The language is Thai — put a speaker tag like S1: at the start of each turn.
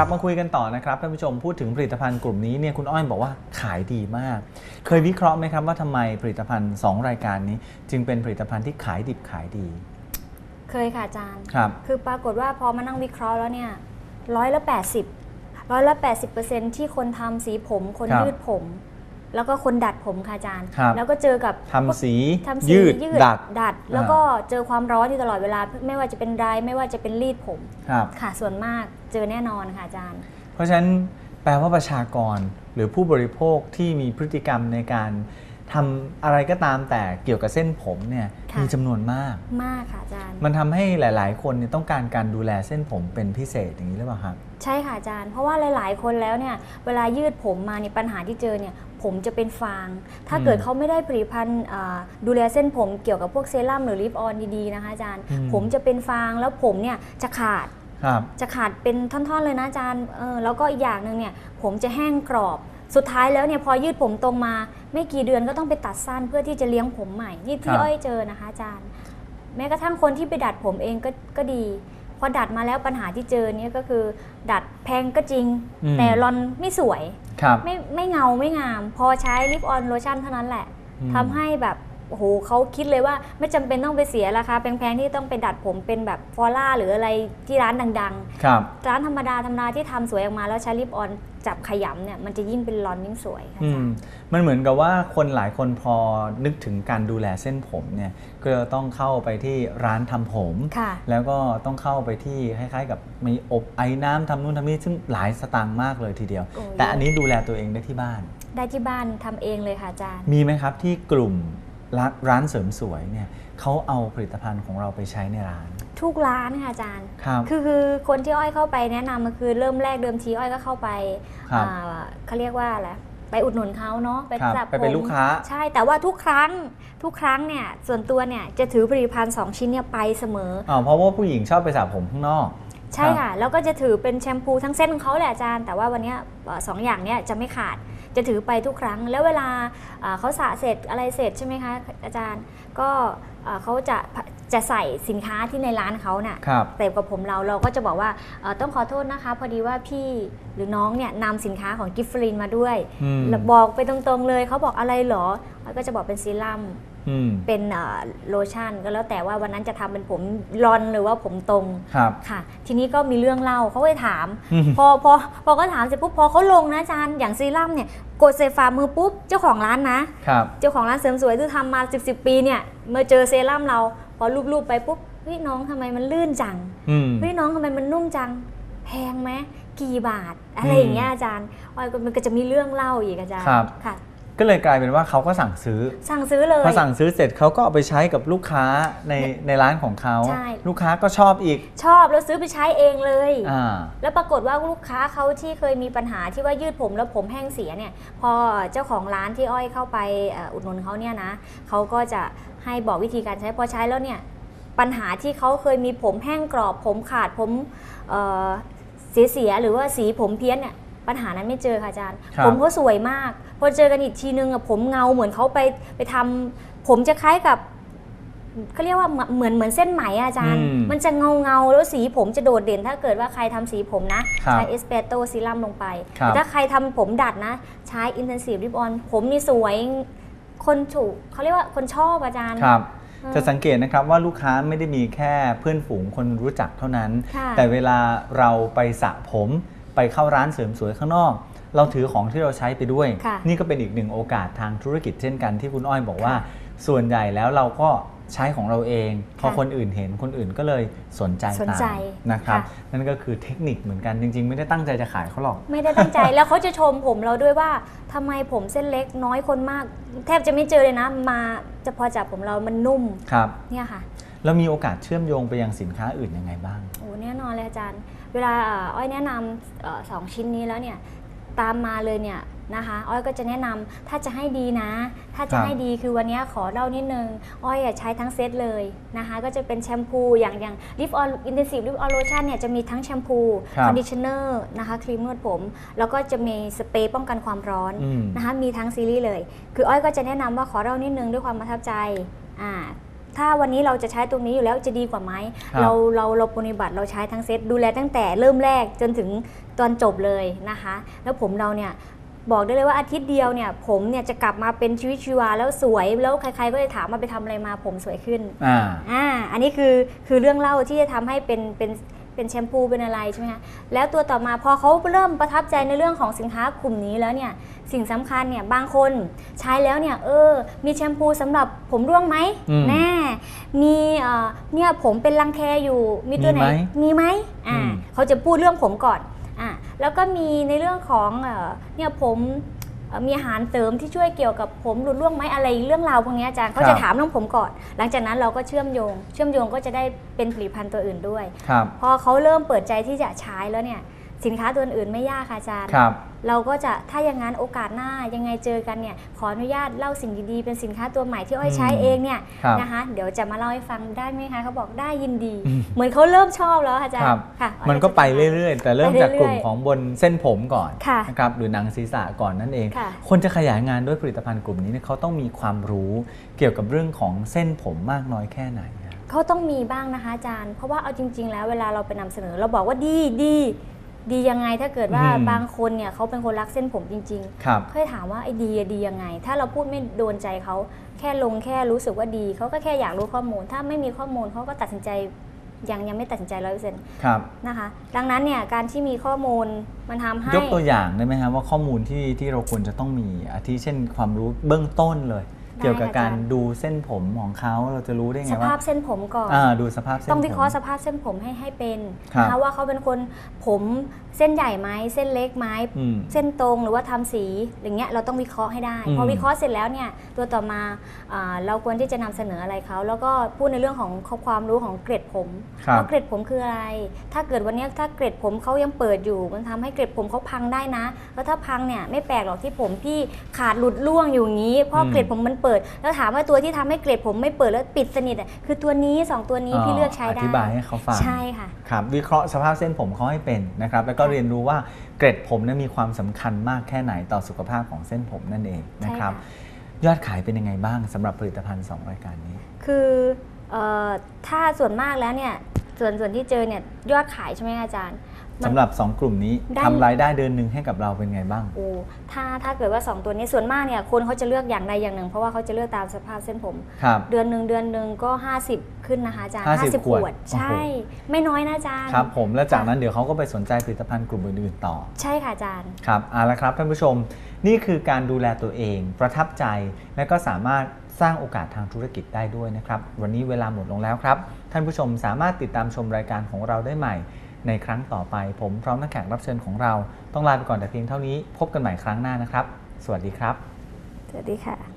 S1: ลับมาคุยกันต่อนะครับท่านผู้ชมพูดถึงผลิตภัณฑ์กลุ่มนี้เนี่ยคุณอ้อยบอกว่าขายดีมาก เคยวิเคราะห์ไหมครับว่าทำไมผลิตภัณฑ์ 2 รายการนี้ จึงเป็นผลิตภัณฑ์ที่ขายดิบขายดี
S2: เคยค่ะอาจารย์
S1: ครับ
S2: คือปรากฏว่าพอมานั่งวิเคราะห์แล้วเนี่ยร้อยละแปดสิบร้อยละแปดสิบเปอร์เซ็นที่คนทำสีผม คน
S1: ครับ
S2: ยืดผม แล้วก็คนดัดผมค่ะอาจารย์
S1: ครับ
S2: แล้วก็เจอกับ
S1: ทำสี
S2: ทำสี
S1: ยืดดัด
S2: ดัดแล้วก็เจอความร้อนอยู่ตลอดเวลา ไม่ว่าจะเป็นไดร์ไม่ว่าจะเป็นรีดผม
S1: ครับ
S2: ค่ะส่วนมากเจอแน่นอนค่ะอาจารย์
S1: เพราะฉะนั้นแปลว่าประชากรหรือผู้บริโภคที่มีพฤติกรรมในการทำอะไรก็ตามแต่เกี่ยวกับเส้นผมเนี่ย
S2: ค่ะ
S1: มีจำนวนมาก
S2: มากค่ะอาจารย์
S1: มันทำให้หลาย ๆ คนเนี่ยต้องการการดูแลเส้นผมเป็นพิเศษอย่างนี้หรือเปล่าครับ
S2: ใช่ค่ะอาจารย์ เพราะว่าหลาย ๆ คนแล้วเนี่ยเวลายืดผมมาเนี่ยปัญหาที่เจอเนี่ย ผมจะเป็นฟาง ถ้าเกิด
S1: อืม
S2: เขาไม่ได้ผลิตภัณฑ์อ่าดูแลเส้นผมเกี่ยวกับพวกเซรั่มหรือลิปออนดีๆนะคะอาจารย์
S1: อืม
S2: ผมจะเป็นฟางแล้วผมเนี่ยจะขาด
S1: ครับ
S2: จะขาดเป็นท่อนๆเลยนะอาจารย์เออแล้วก็อีกอย่างหนึ่งเนี่ยผมจะแห้งกรอบสุดท้ายแล้วเนี่ยพอยืดผมตรงมา ไม่กี่เดือนก็ต้องไปตัดสั้นเพื่อที่จะเลี้ยงผมใหม่ที่
S1: ค
S2: ที่
S1: รับ
S2: อ้อยเจอนะคะอาจารย์ แม้กระทั่งคนที่ไปดัดผมเองก็ก็ดี พอดัดมาแล้วปัญหาที่เจอเนี่ยก็คือ ดัดแพงก็จริง
S1: อืม
S2: แต่รอนไม่สวย
S1: ครับ
S2: ไม่ไม่เงาไม่งาม พอใช้ลิปออนโลชั่นเท่านั้นแหละ
S1: อืม
S2: ทำให้แบบ โอ้โหเขาคิดเลยว่าไม่จำเป็นต้องไปเสียราคาแพงๆที่ต้องไปดัดผมเป็นแบบฟอล่าหรืออะไรที่ร้านดังๆ
S1: ครับ
S2: ร้านธรรมดาธรรมดาที่ทำสวยออกมาแล้วใช้ลิปออนจับขยำเนี่ยมันจะยิ่งเป็นรอนยิ่งสวยค่ะ
S1: อื
S2: อาจามรย์
S1: มันเหมือนกับว่าคนหลายคนพอนึกถึงการดูแลเส้นผมเนี่ยก็จะต้องเข้าไปที่ร้านทำผม
S2: ค่ะ
S1: แล้วก็ต้องเข้าไปที่คล้ายๆ กับมีอบไอ้น้ำทำนู่นทำนี่ซึ่งหลายสตางค์มากเลยทีเดียว
S2: โอ้ย
S1: แต่อันนี้ดูแลตัวเองได้ที่บ้าน
S2: ได้ที่บ้านทำเองเลยค่ะอาจารย์
S1: มีไหมครับที่กลุ่ม ร้านร้านเสริมสวยเนี่ยเขาเอาผลิตภัณฑ์ของเราไปใช้ในร้าน
S2: ทุกร้านค่ะอาจารย์
S1: ครับ
S2: คือคือคนที่อ้อยเข้าไปแนะนำมันคือเริ่มแรกเดิมทีอ้อยก็เข้าไป
S1: ครับ
S2: อ่าเขาเรียกว่าอะไรไปอุดหนุนเขาเนาะไป
S1: ครับ
S2: จับ
S1: ไปเป็น
S2: ผม
S1: ลูกค้า
S2: ใช่แต่ว่าทุกครั้งทุกครั้งเนี่ยส่วนตัวเนี่ยจะถือผลิตภัณฑ์สองชิ้นเนี่ยไปเสมอ
S1: อ๋อเพราะว่าผู้หญิงชอบไปสระผมข้างนอก
S2: ใช่
S1: ครับ
S2: ค่ะแล้วก็จะถือเป็นแชมพูทั้งเส้นของเขาแหละอาจารย์ แต่ว่าวันเนี้ยเอ่อสองอย่างเนี้ยจะไม่ขาด จะถือไปทุกครั้ง แล้วเวลาอ่าเขาสระเสร็จอะไรเสร็จใช่ไหมคะอาจารย์ก็อ่าเขาจะจะใส่สินค้าที่ในร้านเขาเนี่ย
S1: ครับ
S2: เต็มกับผมเราเราก็จะบอกว่าเอ่อต้องขอโทษนะคะ พอดีว่าพี่หรือน้องเนี่ยนำสินค้าของกิฟฟรีนมาด้วย
S1: อืม
S2: แล้วบอกไปตรงๆเลยเขาบอกอะไรเหรอเราก็จะบอกเป็นซีรั่ม
S1: อืม
S2: เป็นเอ่อโลชั่นก็แล้วแต่ว่าวันนั้นจะทำเป็นผมรอนหรือว่าผมตรง
S1: ครับ
S2: ค่ะ ทีนี้ก็มีเรื่องเล่าเขาก็เลยถาม
S1: อืม
S2: พอพอพอเขาถามเสร็จปุ๊บพอเขาลงนะอาจารย์อย่างซีรั่มเนี่ยกดเซฟามือปุ๊บเจ้าของร้านนะ
S1: ครับ
S2: เจ้าของร้านเสริมสวยที่ทำมา 10บสปีเนี่ยมาเจอเซรั่มเรา พอรูปๆไปปุ๊บเฮ้ยน้องทำไมมันลื่นจัง
S1: อืม
S2: เฮ้ยน้องทำไมมันนุ่มจังแพงไหมกี่บาท อะไร
S1: อืม
S2: อย่างเงี้ยอาจารย์ออยก็มันก็จะมีเรื่องเล่าอีกอาจารย์
S1: ครับ
S2: ค่ะ
S1: ก็เลยกลายเป็นว่าเขาก็สั่งซื้อ
S2: สั่งซื้อเลย
S1: พอสั่งซื้อเสร็จเขาก็เอาไปใช้กับลูกค้าในในร้านของเขา
S2: ใช่
S1: ลูกค้าก็ชอบอีก
S2: ชอบแล้วซื้อไปใช้เองเลย
S1: อ่า
S2: แล้วปรากฏว่าลูกค้าเขาที่เคยมีปัญหาที่ว่ายืดผมแล้วผมแห้งเสียเนี่ย พอเจ้าของร้านที่อ้อยเข้าไปเอ่ออุดหนุนเขาเนี่ยนะเขาก็จะให้บอกวิธีการใช้พอใช้แล้วเนี่ย ปัญหาที่เขาเคยมีผมแห้งกรอบ ผมขาดผมเอ่อเสียเสียๆหรือว่าสีผมเพี้ยนเนี่ยปัญหานั้นไม่เจอค่ะอาจารย์
S1: ครับ
S2: ผมเขาสวยมาก พอเจอกันอีกทีนึงอะผมเงาเหมือนเขาไปไปทำผมจะคล้ายกับเขาเรียกว่าเหมือนเหมือนเหมือนเส้นไหมอะอาจารย์
S1: อืม
S2: มันจะเงาเงาๆแล้วสีผมจะโดดเด่น ถ้าเกิดว่าใครทำสีผมนะ
S1: ครับ
S2: ใช้เอสเปโตซีรัมลงไป
S1: ครับ
S2: แต่ถ้าใครทำผมดัดนะ ใช้อินเทนซีฟริบออนผมนี่สวยคนถูกเขาเรียกว่าคนชอบอาจารย์
S1: ครับ
S2: เออ
S1: จะสังเกตนะครับว่าลูกค้าไม่ได้มีแค่เพื่อนฝูงคนรู้จักเท่านั้น
S2: ค่ะ
S1: แต่เวลาเราไปสระผมไปเข้าร้านเสริมสวยข้างนอก เราถือของที่เราใช้ไปด้วย
S2: ค่ะ
S1: นี่ก็เป็นอีกหนึ่งโอกาสทางธุรกิจเช่นกันที่คุณอ้อยบอกว่า
S2: ค่ะ
S1: ส่วนใหญ่แล้วเราก็ใช้ของเราเอง พอ
S2: ค่ะ
S1: คนอื่นเห็นคนอื่นก็เลยสนใจ
S2: สน
S1: ตาม
S2: ใจ
S1: นะครับ
S2: ค่ะ
S1: นั่นก็คือเทคนิคเหมือนกันจริง ๆ ไม่ได้ตั้งใจจะขายเขาหรอก
S2: ไม่ได้ตั้งใจแล้วเขาจะชมผมเราด้วยว่าทำไมผมเส้นเล็กน้อยคนมาก แทบจะไม่เจอเลยนะ มาจะพอจับผมเรามันนุ่ม
S1: ครับ
S2: เนี่ยค่ะ
S1: แล้วมีโอกาสเชื่อมโยงไปยังสินค้าอื่นยังไงบ้าง
S2: โอ้แน่นอนเลยอาจารย์ เวลาเอ่ออ้อยแนะนำเอ่อสองชิ้นนี้แล้วเนี่ย ตามมาเลยเนี่ยนะคะอ้อยก็จะแนะนำถ้าจะให้ดีนะ ถ้าจะ
S1: ครับ
S2: ให้ดีคือวันนี้ขอเล่านิดนึง อ้อยอะใช้ทั้งเซตเลยนะคะก็จะเป็นแชมพูอย่างอย่างลิฟออลอินเทนซีฟลิฟออลโลชั่นเนี่ยจะมีทั้งแชมพู
S1: ครับ
S2: คอนดิชเนอร์นะคะครีมนวดผม แล้วก็จะมีสเปรย์ป้องกันความร้อน
S1: อืม
S2: นะคะมีทั้งซีรีส์เลย คืออ้อยก็จะแนะนำว่าขอเล่านิดนึงด้วยความประทับใจอ่า ถ้าวันนี้เราจะใช้ตรงนี้อยู่แล้วจะดีกว่าไหม
S1: ครับ
S2: เราเราเราปฏิบัติเราใช้ทั้งเซตดูแลตั้งแต่เริ่มแรกจนถึงตอนจบเลยนะคะ แล้วผมเราเนี่ยบอกได้เลยว่าอาทิตย์เดียวเนี่ยผมเนี่ยจะกลับมาเป็นชีวิตชีวาแล้วสวยแล้วใครๆก็จะถามมาไปทำอะไรมาผมสวยขึ้น
S1: อ่า
S2: อ่า อันนี้คือคือเรื่องเล่าที่จะทำให้เป็นเป็น เป็นแชมพูเป็นอะไรใช่ไหมคะแล้วตัวต่อมาพอเขาเริ่มประทับใจในเรื่องของสินค้ากลุ่มนี้แล้วเนี่ยสิ่งสำคัญเนี่ยบางคนใช้แล้วเนี่ยเออมีแชมพูสำหรับผมร่วงไหม
S1: อืม
S2: แน่มีเอ่อเนี่ยผมเป็นรังแคอยู่มีตัวไหน
S1: มีไหม
S2: มีไหมอ่า
S1: อืม
S2: เขาจะพูดเรื่องผมก่อนอ่าแล้วก็มีในเรื่องของเอ่อเนี่ยผมเอ่อ มีอาหารเสริมที่ช่วยเกี่ยวกับผมหลุดร่วงไหมอะไรเรื่องราวพวกนี้อาจารย์เขาจะถามเรื่องผมก่อน หลังจากนั้นเราก็เชื่อมโยง เชื่อมโยงก็จะได้เป็นผลิตภัณฑ์ตัวอื่นด้วย
S1: ครับ
S2: พอเขาเริ่มเปิดใจที่จะใช้แล้วเนี่ยสินค้าตัวอื่นไม่ยากค่ะอาจารย์
S1: ครับ
S2: เราก็จะถ้าอย่างนั้นโอกาสหน้ายังไงเจอกันเนี่ยขออนุญาตเล่าสิ่งดีๆเป็นสินค้าตัวใหม่ที่อ้อยใช้
S1: อืม
S2: เองเนี่ย
S1: ครับ
S2: นะคะเดี๋ยวจะมาเล่าให้ฟังได้ไหมคะเขาบอกได้ยินดี
S1: อืม
S2: เหมือนเขาเริ่มชอบแล้วค่ะอาจาร
S1: ครับ
S2: ย์ค่ะ
S1: มันก็ไปเรื่อยๆ แต่เริ่มจากกลุ่ม
S2: ไปเรื่อยๆ
S1: ของบนเส้นผมก่อน
S2: ค่ะ
S1: นะครับหรือหนังศีรษะก่อนนั่นเอง
S2: ค่ะ
S1: คนจะขยายงานด้วยผลิตภัณฑ์กลุ่มนี้เนี่ยเขาต้องมีความรู้เกี่ยวกับเรื่องของเส้นผมมากน้อยแค่ไหนอะ
S2: เขาต้องมีบ้างนะคะอาจารย์ เพราะว่าเอาจริง ๆ แล้วเวลาเราไปนำเสนอเราบอกว่าดีดี ดียังไงถ้าเกิดว่า
S1: อืม
S2: บางคนเนี่ยเขาเป็นคนรักเส้นผมจริงๆ
S1: ครับ
S2: เคยถามว่าไอ้ดีอะดียังไง ถ้าเราพูดไม่โดนใจเขาแค่ลงแค่รู้สึกว่าดีเขาก็แค่อยากรู้ข้อมูล ถ้าไม่มีข้อมูลเขาก็ตัดสินใจยังยังไม่ตัดสินใจร้อยเปอร์เซ็นต์
S1: ครับ
S2: นะคะ ดังนั้นเนี่ยการที่มีข้อมูลมันทำให้
S1: ยกตัวอย่างได้ไหมครับว่าข้อมูลที่ที่เราควรจะต้องมีอาทิเช่นความรู้เบื้องต้นเลย
S2: ได้
S1: เกี่ยวกับ
S2: ค่ะ
S1: การ
S2: อาจารย์
S1: ดูเส้นผมของเขาเราจะรู้ได้
S2: ส
S1: ไง
S2: ภา
S1: ว่า
S2: พเส้นผมก่อน
S1: อ่าดูสภาพเส้น
S2: ต้องวิเคราะห์
S1: ผม
S2: สภาพเส้นผมให้ให้เป็น
S1: ครับ
S2: นะคะว่าเขาเป็นคนผมเส้นใหญ่ไหมเส้นเล็กไหม
S1: อืม
S2: เส้นตรงหรือว่าทำสีอย่างเงี้ยเราต้องวิเคราะห์ให้ได้
S1: อืม
S2: พอวิเคราะห์เสร็จแล้วเนี่ยตัวต่อมาอ่าเราควรที่จะนำเสนออะไรเขาแล้วก็พูดในเรื่องของความรู้ของเกร็ดผม
S1: ครับ
S2: ว่าเกร็ดผมคืออะไร ถ้าเกิดวันเนี้ยถ้าเกร็ดผมเขายังเปิดอยู่ มันทำให้เกร็ดผมเขาพังได้นะ แล้วถ้าพังเนี่ยไม่แปลกหรอกที่ผมพี่ขาดหลุดร่วงอยู่อย่างนี้ เพราะ
S1: อืม
S2: เกร็ดผมมันเปิด แล้วถามว่าตัวที่ทำให้เกร็ดผมไม่เปิดแล้วปิดสนิทอะคือตัวนี้สองตัวนี้พี่เลือกใช้ได้
S1: อธิบายให้เขาฟัง
S2: ใช่ค่ะ
S1: ครับวิเคราะห์สภาพเส้นผมเขาให้เป็นนะครับแล้วก็
S2: ค่ะ
S1: เรียนรู้ว่าเกร็ดผมนั้นมีความสำคัญมากแค่ไหนต่อสุขภาพของเส้นผมนั่นเองนะครับ
S2: ใช่ค่
S1: ยอดขายเป็นยังไงบ้างสำหรับผลิตภัณฑ์ 2 รายการนี้
S2: คือเอ่อถ้าส่วนมากแล้วเนี่ยส่วนส่วนที่เจอเนี่ยยอดขายใช่ไหมคะอาจารย์มัน
S1: สำหรับ 2 กลุ่มนี้
S2: ได้
S1: ทำรายได้เดือนหนึ่งให้กับเราเป็นไงบ้าง
S2: โอ้ถ้าถ้าเกิดว่า 2 ตัวนี้ส่วนมากเนี่ยคนเขาจะเลือกอย่างใดอย่างหนึ่ง เพราะว่าเขาจะเลือกตามสภาพเส้นผม
S1: ครับ
S2: เดือนหนึ่งเดือนหนึ่งก็ 50 ขึ้นนะคะอาจารย์
S1: 50
S2: ขวด
S1: ขวด
S2: ใช่ไม่น้อยนะอาจารย์
S1: ครับผมแล้วจากนั้นเดี๋ยวเขาก็ไปสนใจผลิตภัณฑ์กลุ่มอื่นๆต่อ
S2: ใช่ค่ะอาจารย์
S1: ครับเอาละครับท่านผู้ชม นี่คือการดูแลตัวเอง ประทับใจ และก็สามารถสร้างโอกาสทางธุรกิจได้ด้วยนะครับ วันนี้เวลาหมดลงแล้วครับ ท่านผู้ชมสามารถติดตามชมรายการของเราได้ใหม่ ในครั้งต่อไป ผมพร้อมนักแขกรับเชิญของเรา ต้องลาไปก่อนแต่เพียงเท่านี้ พบกันใหม่ครั้งหน้านะครับ สวัสดีครับ
S2: สวัสดีค่ะ